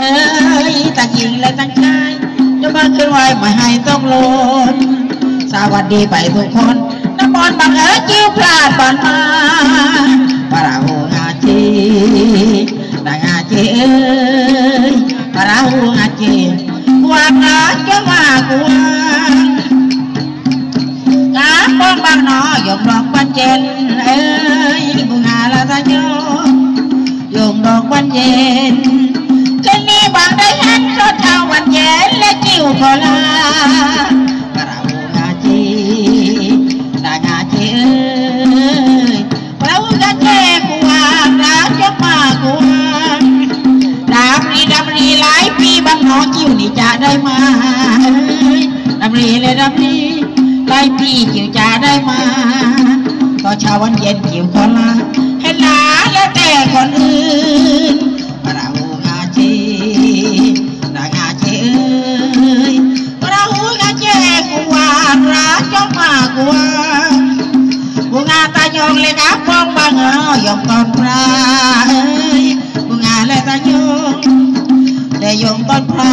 เอ้ยตั้งหญิงและตั้งชายจะมาขึ้นไหวไม่ให้ต้องโลนสวัสดีไปทุกคนน้ำมนต์บังเอิญจิ้วพลาดบานมาปาราหูงาจีนางาจีเอ้ยปาราหูงาจีกวางนาจะมากวากาป้องบางนอยกดอกบันเจนเอ้ยบุงาลาตาโยยงดอกวันเย็น และจิ้วโคลากระหูงาจีนางาจีเอ้ยเรากันแย่กวางรักจกมากวาดาบรีดำรีหลายปีบางหนอจิ้วนี่จะได้มาเอ้ยดำรีเลยดำรีหลายปีจิ้วจะได้มาตอนเช้าวันเย็นกิ่วขอ bunga bunga tayong lekapong bangoyong kontra bunga le tayong le yong kontra